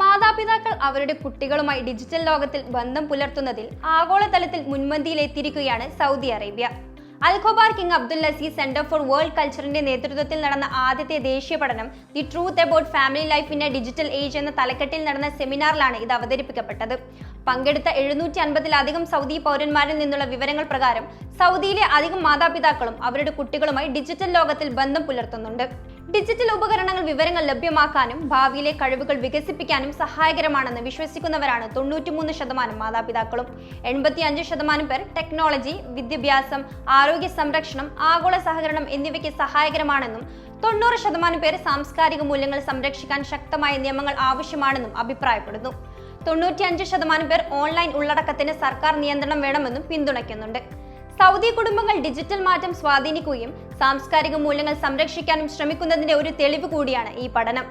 മാതാപിതാക്കൾ അവരുടെ കുട്ടികളുമായി ഡിജിറ്റൽ ലോകത്തിൽ ബന്ധം പുലർത്തുന്നതിൽ ആഗോളതലത്തിൽ മുൻപന്തിയിലെത്തിയിരിക്കുകയാണ് Saudi Arabia. Al Khobar King Abdul Aziz Centre for World കൾച്ചറിന്റെ നേതൃത്വത്തിൽ നടന്ന ആദ്യത്തെ ദേശീയ പഠനം the truth about family life in a digital age എന്ന തലക്കെട്ടിൽ നടന്ന സെമിനാറിലാണ് ഇത് അവതരിപ്പിക്കപ്പെട്ടത്. പങ്കെടുത്ത എഴുന്നൂറ്റി അൻപതിലധികം സൗദി പൗരന്മാരിൽ നിന്നുള്ള വിവരങ്ങൾ പ്രകാരം സൗദിയിലെ അധികം മാതാപിതാക്കളും അവരുടെ കുട്ടികളുമായി ഡിജിറ്റൽ ലോകത്തിൽ ബന്ധം പുലർത്തുന്നുണ്ട്. ഡിജിറ്റൽ ഉപകരണങ്ങൾ വിവരങ്ങൾ ലഭ്യമാക്കാനും ഭാവിയിലെ കഴിവുകൾ വികസിപ്പിക്കാനും സഹായകരമാണെന്ന് വിശ്വസിക്കുന്നവരാണ് തൊണ്ണൂറ്റിമൂന്ന് ശതമാനം മാതാപിതാക്കളും. എൺപത്തി അഞ്ച് ശതമാനം പേർ ടെക്നോളജി വിദ്യാഭ്യാസം ആരോഗ്യ സംരക്ഷണം ആഗോള സഹകരണം എന്നിവയ്ക്ക് സഹായകരമാണെന്നും തൊണ്ണൂറ് ശതമാനം പേർ സാംസ്കാരിക മൂല്യങ്ങൾ സംരക്ഷിക്കാൻ ശക്തമായ നിയമങ്ങൾ ആവശ്യമാണെന്നും അഭിപ്രായപ്പെടുന്നു. തൊണ്ണൂറ്റിയഞ്ച് ശതമാനം പേർ ഓൺലൈൻ ഉള്ളടക്കത്തിന് സർക്കാർ നിയന്ത്രണം വേണമെന്നും പിന്തുണയ്ക്കുന്നുണ്ട്. സൗദി കുടുംബങ്ങൾ ഡിജിറ്റൽ മാറ്റം സ്വാധീനിക്കുകയും സാംസ്കാരിക മൂല്യങ്ങൾ സംരക്ഷിക്കാനും ശ്രമിക്കുന്നതിന്റെ ഒരു തെളിവ് കൂടിയാണ് ഈ പഠനം.